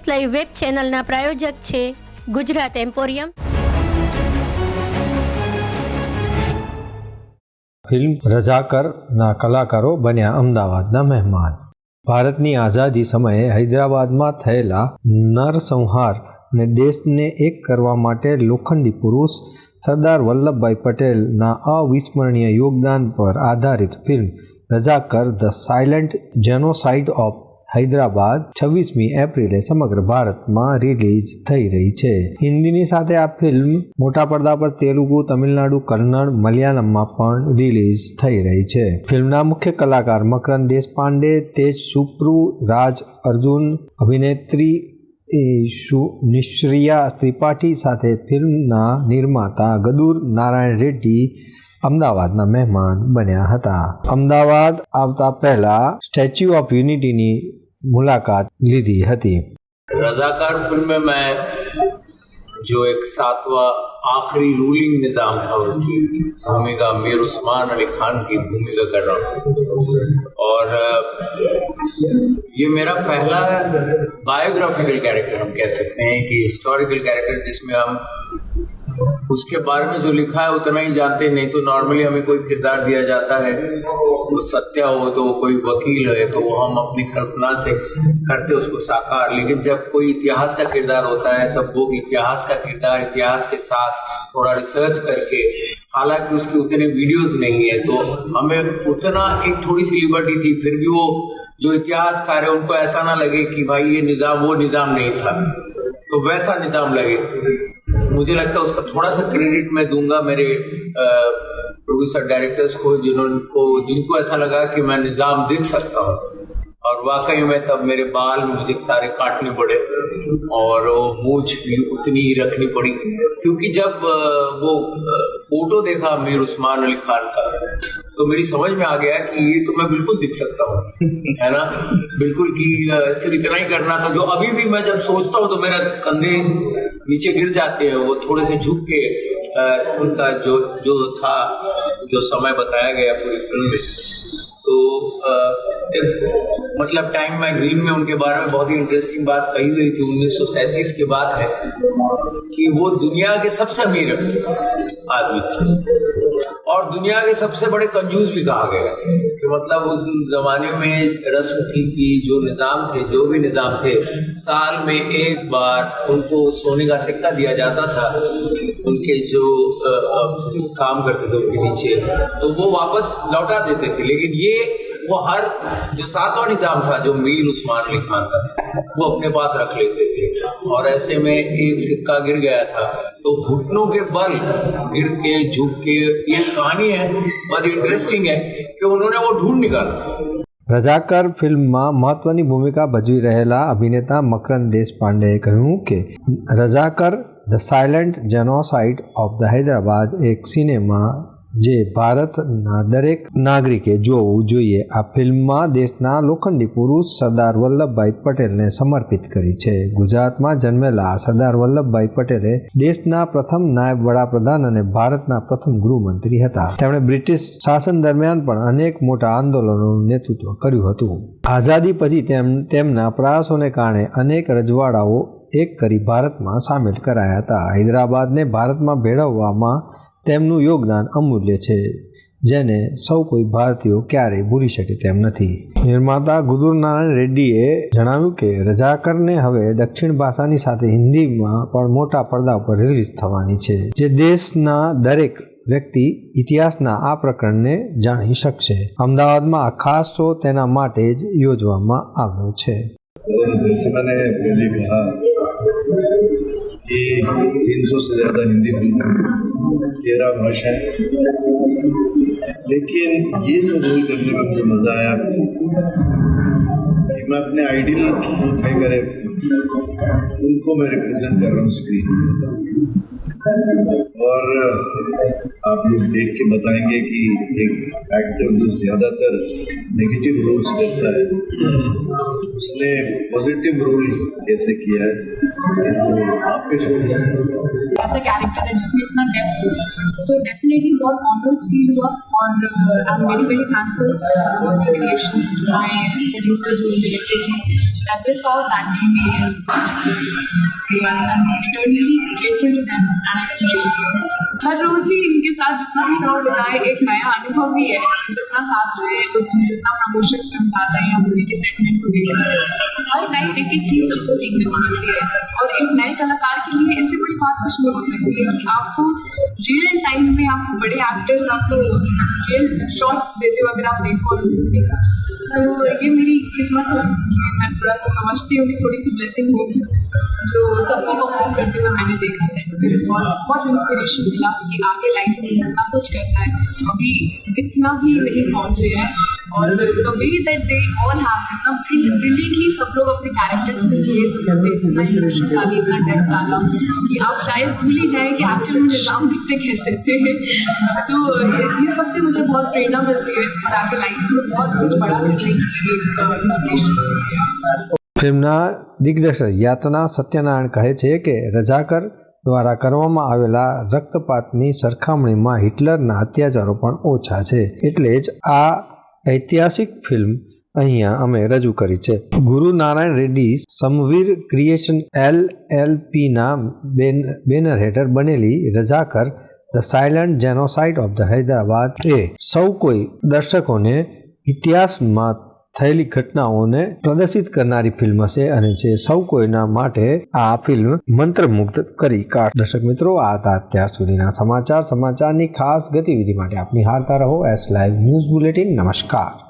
First live web ચેનલના પ્રાયોજક છે Gujarat emporium. Film રજાકરના કલાકારો બન્યા અમદાવાદના મહેમાન. ભારતની આઝાદી સમયે હૈદરાબાદમાં થયેલા નરસંહાર અને દેશને એક કરવા માટે લોખંડી પુરુષ સરદાર વલ્લભભાઈ પટેલના અવિસ્મરણીય યોગદાન પર આધારિત film Razakar the silent genocide of Hyderabad છવ્વીસમી એપ્રિલે સમગ્ર ભારતમાં રિલીઝ થઈ રહી છે. હિન્દીની સાથે આ ફિલ્મ મોટા પડદા પર તેલુગુ, તમિલનાડુ કન્નડ મલયાલમમાં પણ રિલીઝ થઈ રહી છે. ફિલ્મના મુખ્ય કલાકાર મકરંદ દેશપાંડે, તેજ સુપ્રુ, રાજ અર્જુન, અભિનેત્રી નિશ્રિયા ત્રિપાઠી સાથે ફિલ્મના નિર્માતા ગદુર નારાયણ રેડ્ડી અમદાવાદના મહેમાન બન્યા હતા અમદાવાદ આવતા પહેલા સ્ટેચ્યુ ઓફ યુનિટીની મુલાકાત લીધી હતી रजाकार फिल्म में मैं जो एक सातवां आखिरी रूलिंग निज़ाम था उसकी भूमिका मीर उस्मान अली खान की भूमिका कर रहा हूँ और अ, ये मेरा पहला बायोग्राफिकल कैरेक्टर हम कह सकते हैं कि हिस्टोरिकल कैरेक्टर जिसमें हम उसके बारे में जो लिखा है उतना ही जानते नहीं तो नॉर्मली हमें कोई किरदार दिया जाता है। वो सत्य हो तो वो कोई वकील है तो वो हम अपनी कल्पना से करते उसको साकार। लेकिन जब कोई इतिहास का किरदार होता है, तब वो इतिहास का किरदार, इतिहास के साथ थोड़ा रिसर्च करके, हालाँकि उसके उतने वीडियोस नहीं है तो हमें उतना एक थोड़ी सी लिबर्टी थी, फिर भी वो जो इतिहासकार है, उनको ऐसा ना लगे कि भाई ये निज़ाम, वो निज़ाम नहीं था। तो वैसा निज़ाम लगे। मुझे लगता है उसका थोड़ा सा क्रेडिट मैं दूँगा मेरे प्रोड्यूसर डायरेक्टर्स को जिन्होंने जिनको ऐसा लगा कि मैं निज़ाम दिख सकता हूँ। और वाकई में तब मेरे बाल मुझे सारे काटने पड़े और वो मूछ भी उतनी ही रखनी पड़ी। क्योंकि जब वो फ़ोटो देखा मीर उस्मान अली खान का तो मेरी समझ में आ गया कि ये तो मैं बिल्कुल दिख सकता हूँ, है ना? बिल्कुल कि सिर्फ़ इतना ही करना था जो अभी भी मैं जब सोचता हूँ तो मेरा कंधे नीचे गिर जाते हैं, वो थोड़े से झुक के उनका जो जो था, जो समय बताया गया पूरी फ़िल्म में। तो मतलब टाइम मैगजीन में उनके बारे में बहुत ही इंटरेस्टिंग बात कही गई थी 1937 की बात है, कि वो दुनिया के सबसे अमीर आदमी थे। और दुनिया के सबसे बड़े कंजूस भी कहा गया कि मतलब उस जमाने में रस्म थी कि जो निज़ाम थे जो भी निज़ाम थे साल में एक बार उनको सोने का सिक्का दिया जाता था। उनके जो आ, आ, काम करते थे उनके नीचे तो वो वापस लौटा देते थे। लेकिन ये वो हर जो सातवां निज़ाम था जो मीर उस्मान अली खान का वो अपने पास रख लेते थे और ऐसे में एक सिक्का गिर गया था तो घुटनों के बल गिर के झुक के ये कहानी है बहुत इंटरेस्टिंग है कि उन्होंने वो ढूंढ निकाला રજાકર ફિલ્મમાં મહત્વની ભૂમિકા ભજવી રહેલા અભિનેતા મકરંદ દેશપાંડેએ કહ્યું કે Razakar the silent genocide of the Hyderabad એક સિનેમા જે ભારતના દરેક નાગરિકે જોવું જોઈએ, આ ફિલ્મમાં દેશના લોખંડી પુરુષ સરદાર વલ્લભભાઈ પટેલને સમર્પિત કરી છે. ગુજરાતમાં જન્મેલા સરદાર વલ્લભભાઈ પટેલે દેશના પ્રથમ નાયબ વડાપ્રધાન અને ભારતના પ્રથમ ગૃહમંત્રી હતા. તેમણે બ્રિટિશ શાસન દરમિયાન પણ અનેક મોટા આંદોલનોનું નેતૃત્વ કર્યું હતું. આઝાદી પછી તેમ, તેમના પ્રયાસોને કારણે અનેક રજવાડાઓ એક કરી ભારતમાં સામેલ કરાયા હતા. હૈદરાબાદને ભારતમાં ભેળવવામાં તેમનું યોગદાન અમૂલ્ય છે, જેને સૌ કોઈ ભારતીયો ક્યારેય ભૂલી શકે તેમ નથી. નિર્માતા ગુદુરનારાયણ રેડ્ડીએ જણાવ્યું કે રજાકરને હવે દક્ષિણ ભાષાની સાથે હિન્દીમાં પણ મોટા પડદા પર રિલીઝ થવાની છે, જે દેશના દરેક વ્યક્તિ ઇતિહાસના આ પ્રકરણને જાણી શકશે. અમદાવાદમાં આ ખાસ શો તેના માટે જ યોજવામાં આવ્યો છે. कि तीन सौ से ज़्यादा हिंदी फ़िल्म तेरह भाषाएँ लेकिन ये जो रोल करने में मुझे मज़ा आया, कि मैं अपने आइडियल जो थे मेरे, उनको मैं रिप्रेजेंट कर रहा हूँ स्क्रीन और आप लोग देख के बताएँगे कि एक एक्टर जो ज़्यादातर नेगेटिव रोल्स करता है, उसने पॉजिटिव रोल कैसे किया है तो आप पे छोड़ ऐसा कैरेक्टर है जिसमें इतना डेप्थ तो डेफिनेटली बहुत ऑनर्ड फील हुआ और I am very very thankful some of the creations to my that they saw that in me and so I'm, I'm eternally grateful to them and I feel really blessed. हर रोज ही इनके साथ जितना भी समय बिताए एक नया अनुभव ही है जितना साथ रहे जितना प्रमोशंस में हम जाते हैं या मूवी के सेगमेंट को देखकर हर टाइम एक एक चीज़ सबसे सीखने को मिलती है। और एक नए कलाकार के लिए इससे बड़ी बात कुछ नहीं हो सकती है कि आपको रियल टाइम में आपको बड़े एक्टर्स आपको रियल शॉट्स देते अगर आप देखो और उनसे सीखो। तो ये मेरी किस्मत है कि मैं थोड़ा सा समझती हूँ कि थोड़ी सी ब्लेसिंग होगी, जो सबको परफॉर्म करते हुए मैंने देखा सेट पे और बहुत इंस्पिरेशन मिला कि आगे लाइफ में जितना कुछ करना है, अभी इतना भी नहीं पहुँचे हैं। और the way that they all have इतना ब्रिलियंटली सब लोग अपने कैरेक्टर्स में जिए सब लोग ने इतना इमोशन डाली इतना डेप्थ डाला कि आप शायद भूल ही जाए कि एक्चुअल में निज़ाम दिखते कैसे थे तो ये ये सबसे मुझे बहुत प्रेरणा मिलती है और आगे लाइफ में बहुत कुछ बड़ा करने की एक इंस्पिरेशन मिलती है ફિલ્મના દિગ્દર્શક યાતના સત્યનારાયણ કહે છે કે રજાકર દ્વારા કરવામાં આવેલા રક્તપાતની સરખામણીમાં હિટલરના અત્યાચારો પણ ઓછા છે એટલે જ આ ઐતિહાસિક ફિલ્મ અહીંયા અમે રજૂ કરી છે. Guru Narayan Reddy Samveer creation L L પીના બેન, બેનર હેઠળ બનેલી Razakar the silent genocide of the Hyderabad એ સૌ કોઈ દર્શકોને ઇતિહાસમાં થયેલી ઘટનાઓને પ્રદર્શિત કરનારી ફિલ્મ છે અને જે સૌ કોઈના માટે આ ફિલ્મ મંત્રમુગ્ધ કરી કાઢ દર્શક મિત્રો, આ હતા અત્યાર સુધીના સમાચાર. સમાચારની ખાસ ગતિવિધિ માટે આપની હારતા રહો. એસ લાઈવ ન્યૂઝ બુલેટિન નમસ્કાર.